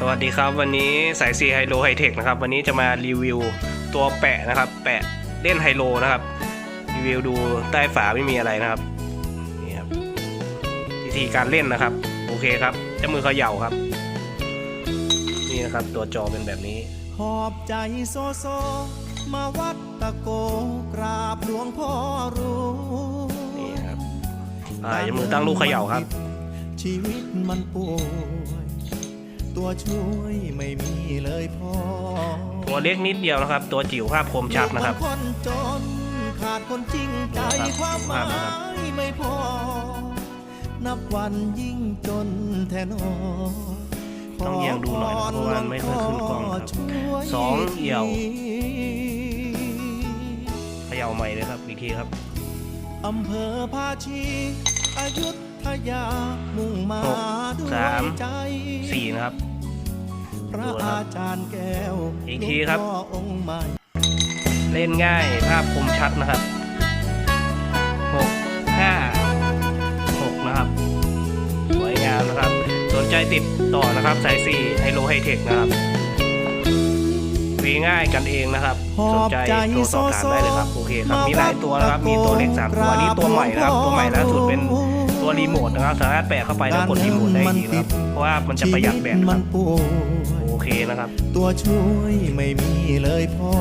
สวัสดีครับวันนี้สายซีไฮโลไฮเทคนะครับ วันนี้จะมารีวิวตัวแปะนะครับ แปะเล่นไฮโลนะครับ รีวิวดูใต้ฝาไม่มีอะไรนะครับนี่ครับวิธีการเล่นนะครับ โอเคครับเจะมือเขย่าครับ นี่นะครับตัวจอเป็นแบบนี้หอบใจโซโซ มาวัดตะโกกราบหลวงพ่อรู้นี่ครับอ่าเจะมือตั้งลูกเขย่าครับ ชีวิตมันป่วย ตัวช่วยไม่มีเลยพ่อตัวเล็กนิดเดียวนะครับ ตัวจิ๋วภาพคมชัดนะครับลูกมันคนจนขาดคนจริงใจครับความหมาครับยไม่พอ นับวันยิ่งจนแทนอต้องเอียงดูหน่อยนะครับเพราะว่าไม่ค่อยขึ้นกล้องนะครับช่วยสองเอี่ยวเขย่าใหม่เลยครับอีกทีครับอำเภอภาชีอยุธ ยามุ่งมาหกด้วยสามใจสี่นะครับพระอาจารย์แก้วอีกทีครับหลวงพ่อองค์ใหม่เล่นง่ายภาพคมชัดนะครับหกห้าหกนะครับสวยงามนะครับ สนใจติดต่อนะครับสายซีไฮโลไฮเทคนะครับวีง่ายกันเองนะครับ สนใจโทรสอบถามได้เลยครับ โอเคครับ มีหลายตัวนะครับ มีตัวเล็กสามตัว นี่ตัวใหม่นะครับ ตัวใหม่ล่าสุดเป็น ตัวรีโมทนะครับสามารถแปะเข้าไปแล้วกดรีโมทได้อีกนะครับเพราะว่ามันจะประหยัดแบตชีวิตคมัรับนป่วยโอเคนะครับ ตัวช่วยไม่มีเลยพ่อ